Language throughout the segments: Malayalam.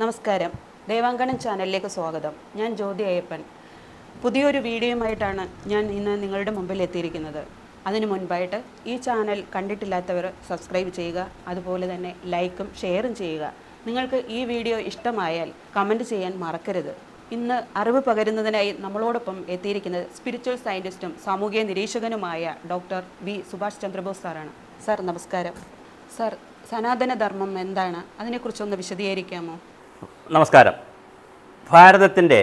നമസ്കാരം. ദേവാങ്കണൻ ചാനലിലേക്ക് സ്വാഗതം. ഞാൻ ജ്യോതി അയ്യപ്പൻ. പുതിയൊരു വീഡിയോയുമായിട്ടാണ് ഞാൻ ഇന്ന് നിങ്ങളുടെ മുമ്പിൽ എത്തിയിരിക്കുന്നത്. അതിനു മുൻപായിട്ട് ഈ ചാനൽ കണ്ടിട്ടില്ലാത്തവർ സബ്സ്ക്രൈബ് ചെയ്യുക അതുപോലെ തന്നെ ലൈക്കും ഷെയറും ചെയ്യുക. നിങ്ങൾക്ക് ഈ വീഡിയോ ഇഷ്ടമായാൽ കമന്റ് ചെയ്യാൻ മറക്കരുത്. ഇന്ന് അറിവ് പകരുന്നതിനായി നമ്മളോടൊപ്പം എത്തിയിരിക്കുന്നത് സ്പിരിച്വൽ സയന്റിസ്റ്റും സാമൂഹിക നിരീക്ഷകനുമായ ഡോക്ടർ വി സുഭാഷ് ചന്ദ്രബോസ് സാറാണ്. സാർ നമസ്കാരം. സാർ സനാതനധർമ്മം എന്താണ്? അതിനെക്കുറിച്ചൊന്ന് വിശദീകരിക്കാമോ? നമസ്കാരം. ഭാരതത്തിന്റെ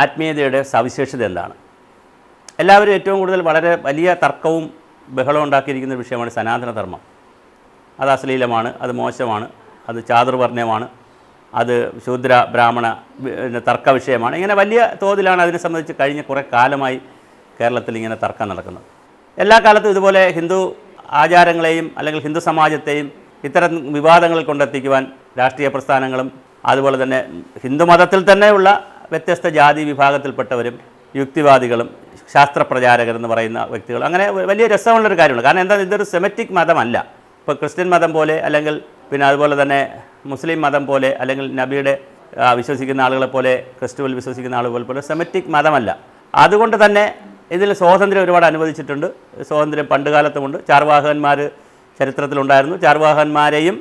ആത്മീയതയുടെ സവിശേഷത എന്താണ്? എല്ലാവരും ഏറ്റവും കൂടുതൽ വളരെ വലിയ തർക്കവും ബഹളവും ഉണ്ടാക്കിയിരിക്കുന്ന വിഷയമാണ് സനാതനധർമ്മം. അത് അശ്ലീലമാണ് അത് മോശമാണ് അത് ചാതുർവർണയമാണ് അത് ശൂദ്ര ബ്രാഹ്മണ തർക്ക വിഷയമാണ്. ഇങ്ങനെ വലിയ തോതിലാണ് അതിനെ സംബന്ധിച്ച് കഴിഞ്ഞ കുറേ കാലമായി കേരളത്തിൽ ഇങ്ങനെ തർക്കം നടക്കുന്നത്. എല്ലാ കാലത്തും ഇതുപോലെ ഹിന്ദു ആചാരങ്ങളെയും അല്ലെങ്കിൽ ഹിന്ദു സമാജത്തെയും ഇത്തരം വിവാദങ്ങളിൽ കൊണ്ടെത്തിക്കുവാൻ രാഷ്ട്രീയ പ്രസ്ഥാനങ്ങളും അതുപോലെ തന്നെ ഹിന്ദുമതത്തിൽ തന്നെയുള്ള വ്യത്യസ്ത ജാതി വിഭാഗത്തിൽപ്പെട്ടവരും യുക്തിവാദികളും ശാസ്ത്രപ്രചാരകരെന്ന് പറയുന്ന വ്യക്തികൾ. അങ്ങനെ വലിയ രസമുള്ളൊരു കാര്യമാണ് കാരണം എന്താ ഇതൊരു സെമറ്റിക് മതമല്ല. ഇപ്പോൾ ക്രിസ്ത്യൻ മതം പോലെ അല്ലെങ്കിൽ പിന്നെ അതുപോലെ തന്നെ മുസ്ലിം മതം പോലെ അല്ലെങ്കിൽ നബിയുടെ വിശ്വസിക്കുന്ന ആളുകളെ പോലെ ക്രിസ്തുവിൽ വിശ്വസിക്കുന്ന ആളുകൾ പോലെ സെമറ്റിക് മതമല്ല. അതുകൊണ്ട് തന്നെ ഇതിൽ സ്വാതന്ത്ര്യം ഒരുപാട് അനുവദിച്ചിട്ടുണ്ട്. സ്വാതന്ത്ര്യം പണ്ടുകാലത്തുമുണ്ട് ചാർവാഹകന്മാർ ചരിത്രത്തിലുണ്ടായിരുന്നു. ചാർവാഹകന്മാരെയും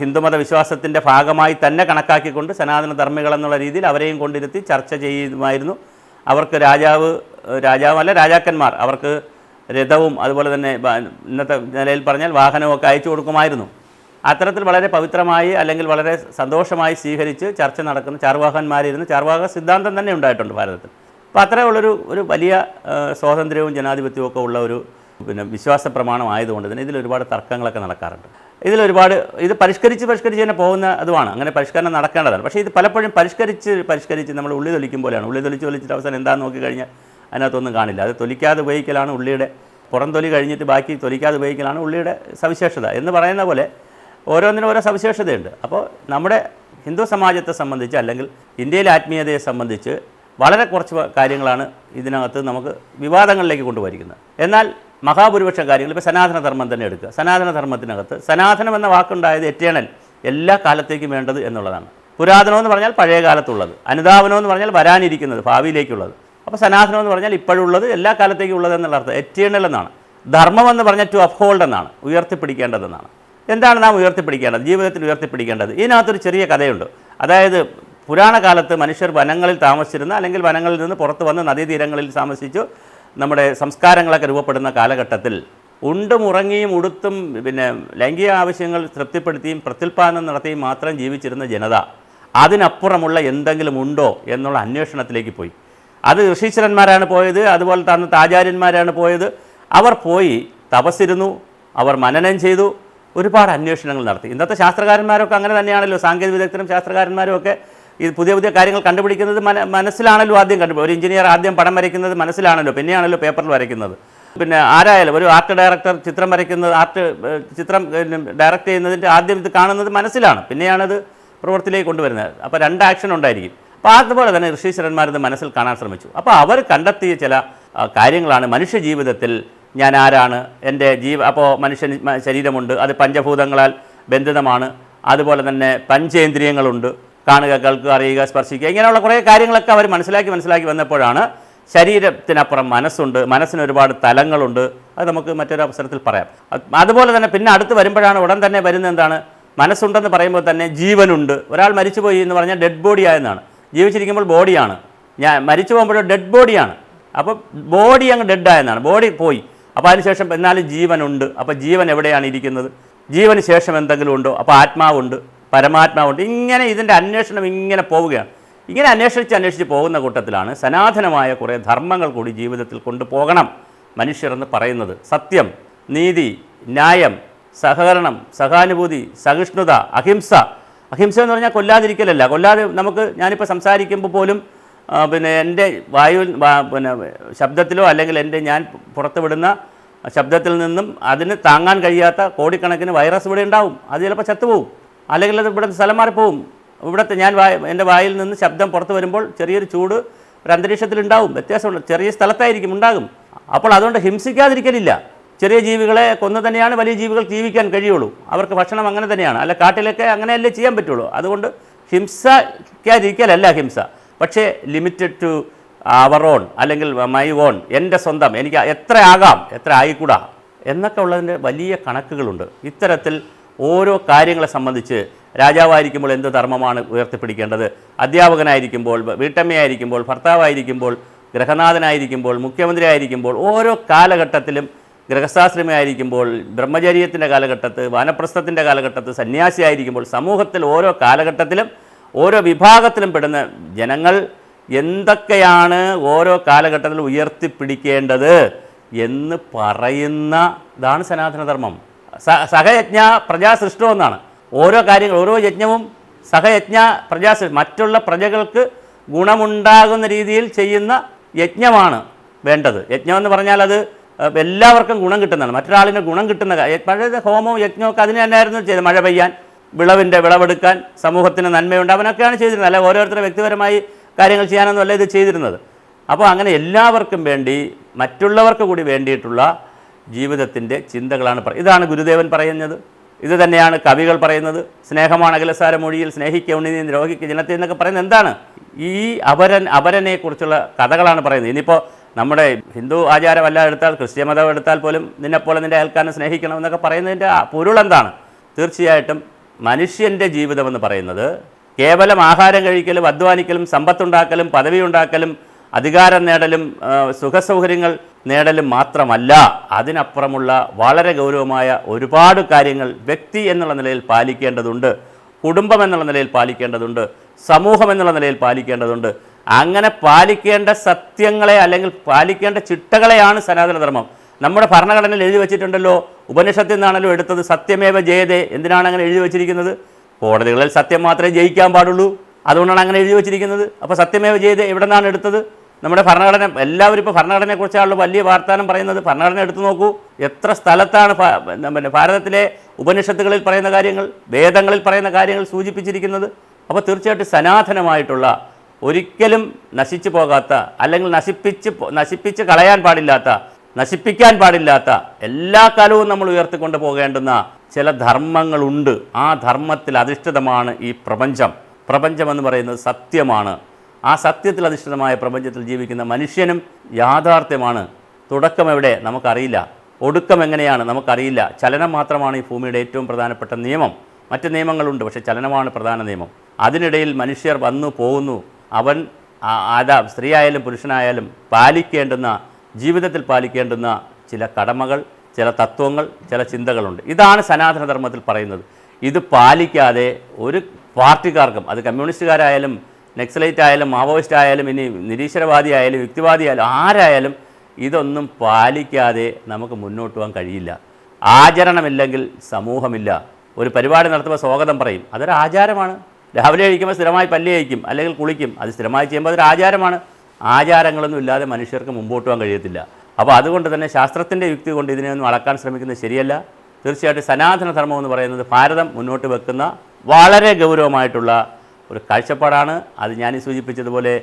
ഹിന്ദുമത വിശ്വാസത്തിന്റെ ഭാഗമായി തന്നെ കണക്കാക്കിക്കൊണ്ട് സനാതന ധർമ്മികൾ എന്നുള്ള രീതിയിൽ അവരെയും കൊണ്ടിരുത്തി ചർച്ച ചെയ്യുമായിരുന്നു. അവർക്ക് രാജാവ് രാജാവല്ല രാജാക്കന്മാർ. അവർക്ക് രഥവും അതുപോലെ തന്നെ ഇന്നത്തെ നിലയിൽ പറഞ്ഞാൽ വാഹനവും ഒക്കെ അയച്ചു കൊടുക്കുമായിരുന്നു. അത്തരത്തിൽ വളരെ പവിത്രമായി അല്ലെങ്കിൽ വളരെ സന്തോഷമായി സ്വീകരിച്ച് ചർച്ച നടക്കുന്ന ചാർവാഹന്മാരിരുന്ന് ചാർവാക സിദ്ധാന്തം തന്നെ ഉണ്ടായിട്ടുണ്ട് ഭാരതത്തിൽ. അപ്പോൾ അത്രയുള്ളൊരു ഒരു വലിയ സ്വാതന്ത്ര്യവും ജനാധിപത്യവും ഒക്കെ ഉള്ള ഒരു പിന്നെ വിശ്വാസ പ്രമാണമായതുകൊണ്ട് തന്നെ ഇതിൽ ഒരുപാട് തർക്കങ്ങളൊക്കെ നടക്കാറുണ്ട്. ഇതിലൊരുപാട് ഇത് പരിഷ്കരിച്ച് പരിഷ്കരിച്ച് തന്നെ പോകുന്ന അതുമാണ്. അങ്ങനെ പരിഷ്കരണം നടക്കേണ്ടതാണ്. പക്ഷേ ഇത് പലപ്പോഴും പരിഷ്കരിച്ച് പരിഷ്കരിച്ച് നമ്മൾ ഉള്ളി പോലെയാണ്. ഉള്ളി തൊലിച്ച് തൊലിച്ചിട്ട് അവസാനം എന്താണെന്ന് നോക്കിക്കഴിഞ്ഞാൽ അതിനകത്തൊന്നും കാണില്ല. അത് തൊലിക്കാതെ ഉപയോഗിക്കലാണ് ഉള്ളിയുടെ പുറം തൊലി കഴിഞ്ഞിട്ട് ബാക്കി തൊലിക്കാതെ ഉപയോഗിക്കലാണ് ഉള്ളിയുടെ സവിശേഷത എന്ന് പറയുന്ന പോലെ ഓരോന്നിനും ഓരോ സവിശേഷതയുണ്ട്. അപ്പോൾ നമ്മുടെ ഹിന്ദു സമാജത്തെ സംബന്ധിച്ച് അല്ലെങ്കിൽ ഇന്ത്യയിലെ ആത്മീയതയെ സംബന്ധിച്ച് വളരെ കുറച്ച് കാര്യങ്ങളാണ് ഇതിനകത്ത് നമുക്ക് വിവാദങ്ങളിലേക്ക് കൊണ്ടുപോയിരിക്കുന്നത്. എന്നാൽ മഹാഭൂരിപക്ഷം കാര്യങ്ങൾ ഇപ്പോൾ സനാതനധർമ്മം തന്നെ എടുക്കുക. സനാതനധർമ്മത്തിനകത്ത് സനാതനം എന്ന വാക്കുണ്ടായത് എറ്റേണൽ എല്ലാ കാലത്തേക്കും വേണ്ടത് എന്നുള്ളതാണ്. പുരാതനമെന്ന് പറഞ്ഞാൽ പഴയ കാലത്തുള്ളത് അനുതാപനമെന്ന് പറഞ്ഞാൽ വരാനിരിക്കുന്നത് ഭാവിയിലേക്കുള്ളത്. അപ്പോൾ സനാതനം എന്ന് പറഞ്ഞാൽ ഇപ്പോഴുള്ളത് എല്ലാ കാലത്തേക്കും ഉള്ളത് എന്നുള്ള അർത്ഥം. എറ്റേണൽ എന്നാണ്. ധർമ്മം എന്ന് പറഞ്ഞാൽ ടു അപ്ഹോൾഡ് എന്നാണ്. ഉയർത്തിപ്പിടിക്കേണ്ടതെന്നാണ്. എന്താണ് നാം ഉയർത്തിപ്പിടിക്കേണ്ടത്? ജീവിതത്തിൽ ഉയർത്തിപ്പിടിക്കേണ്ടത്? ഇതിനകത്തൊരു ചെറിയ കഥയുണ്ട്. അതായത് പുരാണകാലത്ത് മനുഷ്യർ വനങ്ങളിൽ താമസിച്ചിരുന്ന അല്ലെങ്കിൽ വനങ്ങളിൽ നിന്ന് പുറത്ത് വന്ന് നദീതീരങ്ങളിൽ താമസിച്ചു നമ്മുടെ സംസ്കാരങ്ങളൊക്കെ രൂപപ്പെടുന്ന കാലഘട്ടത്തിൽ ഉണ്ടും ഉറങ്ങിയും ഉടുത്തും പിന്നെ ലൈംഗിക ആവശ്യങ്ങൾ തൃപ്തിപ്പെടുത്തിയും പ്രത്യുൽപാദനം നടത്തിയും മാത്രം ജീവിച്ചിരുന്ന ജനത അതിനപ്പുറമുള്ള എന്തെങ്കിലും ഉണ്ടോ എന്നുള്ള അന്വേഷണത്തിലേക്ക് പോയി. അത് ഋഷീശ്വരന്മാരാണ് പോയത് അതുപോലെ തന്നെ ആചാര്യന്മാരാണ് പോയത്. അവർ പോയി തപസ്സിരുന്നു അവർ മനനം ചെയ്തു ഒരുപാട് അന്വേഷണങ്ങൾ നടത്തി. ഇന്നത്തെ ശാസ്ത്രകാരന്മാരൊക്കെ അങ്ങനെ തന്നെയാണല്ലോ. സാങ്കേതിക വിദഗ്ധരും ശാസ്ത്രകാരന്മാരും ഒക്കെ ഈ പുതിയ പുതിയ കാര്യങ്ങൾ കണ്ടുപിടിക്കുന്നത് മന മനസ്സിലാണല്ലോ ആദ്യം കണ്ടുപിടി ഒരു എഞ്ചിനീയർ ആദ്യം പടം വരയ്ക്കുന്നത് മനസ്സിലാണല്ലോ പിന്നെയാണല്ലോ പേപ്പറിൽ വരയ്ക്കുന്നത്. പിന്നെ ആരായാലും ഒരു ആർട്ട് ഡയറക്ടർ ചിത്രം വരയ്ക്കുന്നത് ആർട്ട് ചിത്രം ഡയറക്റ്റ് ചെയ്യുന്നതിന്റെ ആദ്യം ഇത് കാണുന്നത് മനസ്സിലാണ്. പിന്നെയാണത് പ്രവൃത്തിയിലേക്ക് കൊണ്ടുവരുന്നത്. അപ്പോൾ രണ്ട് ആക്ഷൻ ഉണ്ടായിരിക്കും. അപ്പോൾ അതുപോലെ തന്നെ ഋഷീശ്വരന്മാരത് മനസ്സിൽ കാണാൻ ശ്രമിച്ചു. അപ്പോൾ അവർ കണ്ടെത്തിയ ചില കാര്യങ്ങളാണ് മനുഷ്യ ജീവിതത്തിൽ ഞാൻ ആരാണ് എന്റെ ജീവ അപ്പോൾ മനുഷ്യൻ ശരീരമുണ്ട് അത് പഞ്ചഭൂതങ്ങളാൽ ബന്ധിതമാണ് അതുപോലെ തന്നെ പഞ്ചേന്ദ്രിയങ്ങളുണ്ട് കാണുക കേൾക്കുക അറിയുക സ്പർശിക്കുക ഇങ്ങനെയുള്ള കുറേ കാര്യങ്ങളൊക്കെ അവർ മനസ്സിലാക്കി മനസ്സിലാക്കി വന്നപ്പോഴാണ് ശരീരത്തിനപ്പുറം മനസ്സുണ്ട് മനസ്സിന് ഒരുപാട് തലങ്ങളുണ്ട്. അത് നമുക്ക് മറ്റൊരു അവസരത്തിൽ പറയാം. അതുപോലെ തന്നെ പിന്നെ അടുത്ത് വരുമ്പോഴാണ് ഉടൻ തന്നെ വരുന്നത് എന്താണ്? മനസ്സുണ്ടെന്ന് പറയുമ്പോൾ തന്നെ ജീവനുണ്ട്. ഒരാൾ മരിച്ചുപോയി എന്ന് പറഞ്ഞാൽ ഡെഡ് ബോഡി ആയെന്നാണ്. ജീവിച്ചിരിക്കുമ്പോൾ ബോഡിയാണ് ഞാൻ മരിച്ചു പോകുമ്പോൾ ഡെഡ് ബോഡിയാണ് അപ്പോൾ ബോഡി അങ്ങ് ഡെഡ് ആയെന്നാണ്. ബോഡി പോയി. അപ്പോൾ അതിനുശേഷം എന്നാലും ജീവനുണ്ട്. അപ്പോൾ ജീവൻ എവിടെയാണ് ഇരിക്കുന്നത്? ജീവന് ശേഷം എന്തെങ്കിലും ഉണ്ടോ? അപ്പോൾ ആത്മാവുണ്ട്. പരമാത്മാവുണ്ട്. ഇങ്ങനെ ഇതിന്റെ അന്വേഷണം ഇങ്ങനെ പോവുകയാണ്. ഇങ്ങനെ അന്വേഷിച്ച് അന്വേഷിച്ച് പോകുന്ന കൂട്ടത്തിലാണ് സനാതനമായ കുറേ ധർമ്മങ്ങൾ കൂടി ജീവിതത്തിൽ കൊണ്ടുപോകണം മനുഷ്യർ എന്ന് പറയുന്നത്. സത്യം നീതി ന്യായം സഹകരണം സഹാനുഭൂതി സഹിഷ്ണുത അഹിംസ. അഹിംസ എന്ന് പറഞ്ഞാൽ കൊല്ലാതിരിക്കലല്ല. കൊല്ലാതെ നമുക്ക് ഞാനിപ്പോൾ സംസാരിക്കുമ്പോൾ പോലും പിന്നെ എന്റെ വായു പിന്നെ ശബ്ദത്തിലോ അല്ലെങ്കിൽ എന്റെ ഞാൻ പുറത്തുവിടുന്ന ശബ്ദത്തിൽ നിന്നും അതിന് താങ്ങാൻ കഴിയാത്ത കോടിക്കണക്കിന് വൈറസ് ഇവിടെ ഉണ്ടാവും. അത് ചിലപ്പോൾ ചത്തുപോകും. അല്ലെങ്കിൽ അത് ഇവിടെ സ്ഥലം മാറിപ്പോവും. ഇവിടുത്തെ ഞാൻ വായ എന്റെ വായിൽ നിന്ന് ശബ്ദം പുറത്ത് വരുമ്പോൾ ചെറിയൊരു ചൂട് ഒരു അന്തരീക്ഷത്തിൽ ഉണ്ടാവും. വ്യത്യാസമുണ്ട്. ചെറിയ സ്ഥലത്തായിരിക്കും ഉണ്ടാകും. അപ്പോൾ അതുകൊണ്ട് ഹിംസിക്കാതിരിക്കലില്ല. ചെറിയ ജീവികളെ കൊന്നു തന്നെയാണ് വലിയ ജീവികൾ ജീവിക്കാൻ കഴിയുള്ളൂ. അവർക്ക് ഭക്ഷണം അങ്ങനെ തന്നെയാണ്. അല്ല കാട്ടിലൊക്കെ അങ്ങനെയല്ലേ ചെയ്യാൻ പറ്റുള്ളൂ. അതുകൊണ്ട് ഹിംസിക്കാതിരിക്കലല്ല ഹിംസ. പക്ഷേ ലിമിറ്റഡ് ടു അവർ ഓൺ അല്ലെങ്കിൽ മൈ ഓൺ എന്റെ സ്വന്തം എനിക്ക് എത്ര ആകാം എത്ര ആയിക്കൂടാ എന്നൊക്കെ ഉള്ളതിന്റെ വലിയ കണക്കുകളുണ്ട്. ഇത്തരത്തിൽ ഓരോ കാര്യങ്ങളെ സംബന്ധിച്ച് രാജാവായിരിക്കുമ്പോൾ എന്ത് ധർമ്മമാണ് ഉയർത്തിപ്പിടിക്കേണ്ടത്? അധ്യാപകനായിരിക്കുമ്പോൾ വീട്ടമ്മയായിരിക്കുമ്പോൾ ഭർത്താവായിരിക്കുമ്പോൾ ഗ്രഹനാഥനായിരിക്കുമ്പോൾ മുഖ്യമന്ത്രി ആയിരിക്കുമ്പോൾ ഓരോ കാലഘട്ടത്തിലും ഗൃഹസ്ഥാശ്രമയായിരിക്കുമ്പോൾ ബ്രഹ്മചര്യത്തിന്റെ കാലഘട്ടത്ത് വാനപ്രസ്ഥത്തിന്റെ കാലഘട്ടത്ത് സന്യാസിയായിരിക്കുമ്പോൾ സമൂഹത്തിൽ ഓരോ കാലഘട്ടത്തിലും ഓരോ വിഭാഗത്തിലും പെടുന്ന ജനങ്ങൾ എന്തൊക്കെയാണ് ഓരോ കാലഘട്ടത്തിലും ഉയർത്തിപ്പിടിക്കേണ്ടത് എന്ന് പറയുന്നതാണ് സനാതനധർമ്മം. സഹയജ്ഞ പ്രജാസൃഷ്ടം എന്നാണ്. ഓരോ കാര്യങ്ങൾ ഓരോ യജ്ഞവും സഹയജ്ഞ പ്രജാസൃ മറ്റുള്ള പ്രജകൾക്ക് ഗുണമുണ്ടാകുന്ന രീതിയിൽ ചെയ്യുന്ന യജ്ഞമാണ് വേണ്ടത്. യജ്ഞം എന്ന് പറഞ്ഞാൽ അത് എല്ലാവർക്കും ഗുണം കിട്ടുന്നതാണ്. മറ്റൊരാളിന് ഗുണം കിട്ടുന്ന പഴയ ഹോമവും യജ്ഞവും ഒക്കെ അതിന് തന്നെയായിരുന്നു ചെയ്തത്. മഴ പെയ്യാൻ വിളവിന്റെ വിളവെടുക്കാൻ സമൂഹത്തിന് നന്മയുണ്ട് അവനൊക്കെയാണ് ചെയ്തിരുന്നത്. അല്ല ഓരോരുത്തരുടെ വ്യക്തിപരമായി കാര്യങ്ങൾ ചെയ്യാനൊന്നുമല്ല ഇത് ചെയ്തിരുന്നത്. അപ്പോൾ അങ്ങനെ എല്ലാവർക്കും വേണ്ടി മറ്റുള്ളവർക്ക് കൂടി വേണ്ടിയിട്ടുള്ള ജീവിതത്തിന്റെ ചിന്തകളാണ് പറയുന്നത് ഇതാണ് ഗുരുദേവൻ പറയുന്നത്. ഇത് തന്നെയാണ് കവികൾ പറയുന്നത്. സ്നേഹമാണ് അഖിലസാര മൊഴിയിൽ സ്നേഹിക്കുക ഉണ്ണി ജനത്തെ എന്നൊക്കെ പറയുന്നത് എന്താണ്? ഈ അപരൻ അപരനെക്കുറിച്ചുള്ള കഥകളാണ് പറയുന്നത്. ഇനിയിപ്പോൾ നമ്മുടെ ഹിന്ദു ആചാരമല്ല എടുത്താൽ ക്രിസ്ത്യ മതം എടുത്താൽ പോലും നിന്നെപ്പോലെ നിന്റെ അയൽക്കാരനെ സ്നേഹിക്കണം എന്നൊക്കെ പറയുന്നതിന്റെ പൊരുളെന്താണ് തീർച്ചയായിട്ടും മനുഷ്യന്റെ ജീവിതമെന്ന് പറയുന്നത് കേവലം ആഹാരം കഴിക്കലും അധ്വാനിക്കലും സമ്പത്തുണ്ടാക്കലും പദവി ഉണ്ടാക്കലും അധികാരം നേടലും സുഖസൗകര്യങ്ങൾ നേടലും മാത്രമല്ല അതിനപ്പുറമുള്ള വളരെ ഗൗരവമായ ഒരുപാട് കാര്യങ്ങൾ വ്യക്തി എന്നുള്ള നിലയിൽ പാലിക്കേണ്ടതുണ്ട് കുടുംബം എന്നുള്ള നിലയിൽ പാലിക്കേണ്ടതുണ്ട് സമൂഹം എന്നുള്ള നിലയിൽ പാലിക്കേണ്ടതുണ്ട്. അങ്ങനെ പാലിക്കേണ്ട സത്യങ്ങളെ അല്ലെങ്കിൽ പാലിക്കേണ്ട ചിട്ടകളെയാണ് സനാതനധർമ്മം. നമ്മുടെ ഭരണഘടനയിൽ എഴുതി വെച്ചിട്ടുണ്ടല്ലോ ഉപനിഷത്തിൽ നിന്നാണല്ലോ എടുത്തത് സത്യമേവ ജയതേ. എന്തിനാണ് അങ്ങനെ എഴുതി വെച്ചിരിക്കുന്നത്? കോടതികളിൽ സത്യം മാത്രമേ ജയിക്കാൻ പാടുള്ളൂ. അതുകൊണ്ടാണ് അങ്ങനെ എഴുതി വെച്ചിരിക്കുന്നത്. അപ്പോൾ സത്യമേവ ജയതേ എവിടെ നിന്നാണ് എടുത്തത്? നമ്മുടെ ഭരണഘടന എല്ലാവരും ഇപ്പോൾ ഭരണഘടനയെക്കുറിച്ചാണല്ലോ വലിയ വാർത്താനം പറയുന്നത്. ഭരണഘടന എടുത്തു നോക്കൂ. എത്ര സ്ഥലത്താണ് പിന്നെ ഭാരതത്തിലെ ഉപനിഷത്തുകളിൽ പറയുന്ന കാര്യങ്ങൾ വേദങ്ങളിൽ പറയുന്ന കാര്യങ്ങൾ സൂചിപ്പിച്ചിരിക്കുന്നത്. അപ്പോൾ തീർച്ചയായിട്ടും സനാതനമായിട്ടുള്ള ഒരിക്കലും നശിച്ചു പോകാത്ത അല്ലെങ്കിൽ നശിപ്പിച്ച് നശിപ്പിച്ച് കളയാൻ പാടില്ലാത്ത നശിപ്പിക്കാൻ പാടില്ലാത്ത എല്ലാ കാലവും നമ്മൾ ഉയർത്തിക്കൊണ്ട് പോകേണ്ടുന്ന ചില ധർമ്മങ്ങളുണ്ട്. ആ ധർമ്മത്തിൽ അധിഷ്ഠിതമാണ് ഈ പ്രപഞ്ചം. പ്രപഞ്ചമെന്ന് പറയുന്നത് സത്യമാണ്. ആ സത്യത്തിൽ അധിഷ്ഠിതമായ പ്രപഞ്ചത്തിൽ ജീവിക്കുന്ന മനുഷ്യനും യാഥാർത്ഥ്യമാണ്. തുടക്കം എവിടെ? നമുക്കറിയില്ല. ഒടുക്കം എങ്ങനെയാണ്? നമുക്കറിയില്ല. ചലനം മാത്രമാണ് ഈ ഭൂമിയുടെ ഏറ്റവും പ്രധാനപ്പെട്ട നിയമം. മറ്റ് നിയമങ്ങളുണ്ട് പക്ഷേ ചലനമാണ് പ്രധാന നിയമം. അതിനിടയിൽ മനുഷ്യർ വന്നു പോകുന്നു. അവൻ ആദാം സ്ത്രീയായാലും പുരുഷനായാലും പാലിക്കേണ്ടുന്ന ജീവിതത്തിൽ പാലിക്കേണ്ടുന്ന ചില കടമകൾ ചില തത്വങ്ങൾ ചില ചിന്തകളുണ്ട്. ഇതാണ് സനാതനധർമ്മത്തിൽ പറയുന്നത്. ഇത് പാലിക്കാതെ ഒരു പാർട്ടിക്കാർക്കും അത് കമ്മ്യൂണിസ്റ്റുകാരായാലും നെക്സലൈറ്റ് ആയാലും മാവോയിസ്റ്റ് ആയാലും ഇനി നിരീശ്വരവാദി ആയാലും യുക്തിവാദി ആയാലും ആരായാലും ഇതൊന്നും പാലിക്കാതെ നമുക്ക് മുന്നോട്ട് പോകാൻ കഴിയില്ല. ആചരണമില്ലെങ്കിൽ സമൂഹമില്ല. ഒരു പരിപാടി നടത്തുമ്പോൾ സ്വാഗതം പറയും. അതൊരു ആചാരമാണ്. രാവിലെ കഴിക്കുമ്പോൾ സ്ഥിരമായി പല്ലി കഴിക്കും അല്ലെങ്കിൽ കുളിക്കും. അത് സ്ഥിരമായി ചെയ്യുമ്പോൾ അതൊരു ആചാരമാണ്. ആചാരങ്ങളൊന്നും ഇല്ലാതെ മനുഷ്യർക്ക് മുമ്പോട്ട് പോകാൻ കഴിയത്തില്ല. അപ്പോൾ അതുകൊണ്ട് തന്നെ ശാസ്ത്രത്തിന്റെ യുക്തി കൊണ്ട് ഇതിനെയൊന്നും അളക്കാൻ ശ്രമിക്കുന്നത് ശരിയല്ല. തീർച്ചയായിട്ടും സനാതന ധർമ്മം എന്ന് പറയുന്നത് ഭാരതം മുന്നോട്ട് വെക്കുന്ന വളരെ ഗൗരവമായിട്ടുള്ള ഒരു കാഴ്ചപ്പാടാണ്. അത് ഞാൻ സൂചിപ്പിച്ചതുപോലെ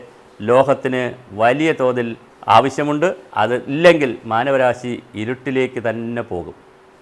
ലോഹത്തിന് വലിയ തോതിൽ ആവശ്യമുണ്ട്. അത് ഇല്ലെങ്കിൽ മാനവരാശി ഇരുട്ടിലേക്ക് തന്നെ പോകും.